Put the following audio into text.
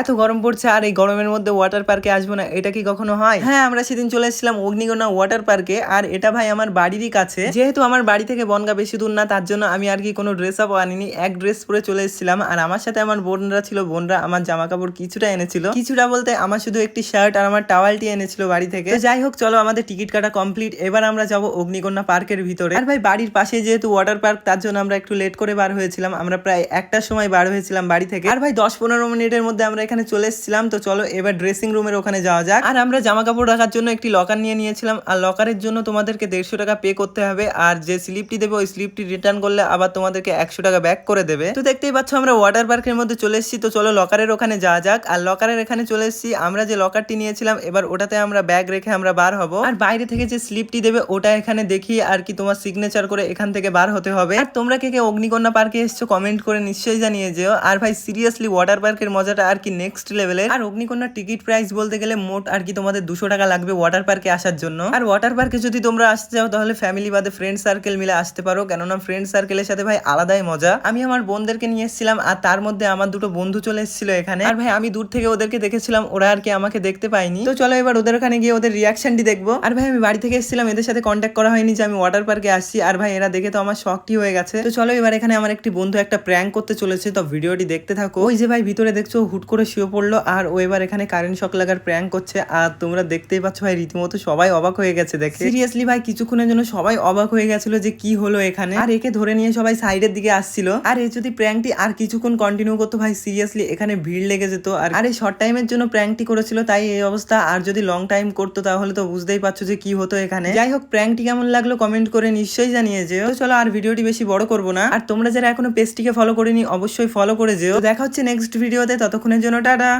এত গরম পড়ছে আর এই গরমের মধ্যে ওয়াটার পার্কে আসব না, এটা কি কখনো হয়? হ্যাঁ আমরা সেদিন চলে এসেছিলাম অগ্নিকোনা ওয়াটার পার্কে আর এটা ভাই আমার বাড়িরই কাছে। যেহেতু আমার বাড়ি থেকে বনগা বেশি দূর না, তার জন্য আমি আর কি কোনো ড্রেস আপ আনিনি, এক ড্রেস পরে চলে এসেছিলাম। আর আমার সাথে আমার বোনরা ছিল, বোনরা আমার জামা কাপড় কিছুটা এনেছিল। কিছুটা বলতে আমার শুধু একটি শার্ট আর আমার টাওয়ালটি এনেছিল বাড়ি থেকে। যাই হোক, চলো আমাদের টিকিট কাটা কমপ্লিট এবার আমরা যাব অগ্নিকন্যা পার্কের ভিতরে। আর ভাই বাড়ির পাশে যেহেতু ওয়াটার পার্ক তার জন্য আমরা একটু লেট করে বার হয়েছিলাম। আমরা প্রায় একটার সময় বার হয়েছিলাম বাড়ি থেকে। আর ভাই দশ পনেরো মিনিটের মধ্যে আমরা এখানে চলে এসেছিলাম, তো চলো এবার ড্রেসিং রুমের ওখানে যাওয়া যাক। আর আমরা জামা কাপড় রাখার জন্য একটি লকার নিয়ে নিয়েছিলাম, আর লকারের জন্য তোমাদেরকে দেড়শো টাকা পে করতে হবে, আর যে স্লিপটি দেবে ওই স্লিপটি রিটার্ন করলে আবার তোমাদেরকে একশো টাকা ব্যাক করে দেবে। তো দেখতেই পাচ্ছ আমরা ওয়াটার পার্কের মধ্যে চলে এসেছি, তো চলো লকারের ওখানে যাওয়া যাক। আর লকারের এখানে চলে এসেছি, আমরা যে লকারটি নিয়েছিলাম, এবার ওটাতে আমরা ব্যাগ রেখে আমরা বার হব। আর বাইরে থেকে যে স্লিপটি দেবে, ওটা এখানে দেখি আর কি তোমার সিগনেচার করে এখান থেকে বার হতে হবে। আর তোমরা কে কে অগ্নিকন্যা পার্কে এসছো কমেন্ট করে নিশ্চয়ই জানিয়ে যেও। আর ভাই সিরিয়াসলি ওয়াটার পার্কের মজাটা আর কি নেক্সট লেভেলের আর অগ্নিকন্যার টিকিট প্রাইস বলতে গেলে মোট আর কি তোমাদের দুশো টাকা লাগবে ওয়াটার পার্কে আসার জন্য। আর ওয়াটার পার্কে যদি তোমরা আসতে চাও, তাহলে ফ্যামিলি বাদে ফ্রেন্ড সার্কেল মিলে আসতে পারো। কেননা ফ্রেন্ড সার্কেলের সাথে ভাই আলাদাই মজা। আমি আমার বোনদেরকে নিয়ে এসেছিলাম, আর তার মধ্যে আমার দুটো বন্ধু চলে এসেছিল এখানে। আর ভাই, আমি দূর থেকে ওদেরকে দেখেছিলাম, ওরা আর কি আমাকে দেখতে পাইনি তো চলো এবার ওদের ওখানে গিয়ে ওদের রিয়াকশনটি দেখব। আর ভাই, আমি বাড়ি থেকে এসেছিলাম, এদের সাথে কন্ট্যাক্ট করা হয়নি যে আমি ওয়াটার পার্কে আসছি। আর ভাই, এরা দেখে তো আমার শখটি হয়ে গেছে। তো চলো এবার এখানে আমার একটি বন্ধু একটা প্র্যাঙ্ক করতে চলেছে, তো ভিডিওটি দেখতে থাকো। ওই যে ভাই, ভিতরে দেখছ, হুট করে শুয়ে পড়ল। আর ও এবার এখানে কারেন্ট শক লাগার প্র্যাঙ্ক করছে। আর তোমরা দেখতেই পাচ্ছ ভাই রীতিমতো সবাই অবাক হয়ে গেছে দেখে। সিরিয়াসলি ভাই কিছুক্ষণের জন্য সবাই অবাক হয়ে গেছিল যে কি হলো এখানে। আর একে ধরে নিয়ে সবাই সাইডের দিকে আসছিল। আর এ যদি প্র্যাঙ্কটি আর কিছুক্ষণ কন্টিনিউ করতো ভাই সিরিয়াসলি এখানে ভিড় লেগে যেত। আর আর এই শর্ট টাইমের জন্য প্র্যাঙ্কটি করেছিল তাই এই অবস্থা। আর যদি লং টাইম করতো তাহলে তো বুঝতেই পারছ যে কি হতো এখানে। যাই হোক প্র্যাঙ্কটি কেমন লাগল কমেন্ট করে নিশ্চয়ই জানিয়ে যেও। চলো আর ভিডিওটি বেশি বড় করব না। আর তোমরা যারা এখনও পেজটিকে ফলো করিনি অবশ্যই ফলো করে যেও। দেখা হচ্ছে নেক্সট ভিডিওতে ততক্ষণের জন্য টাটা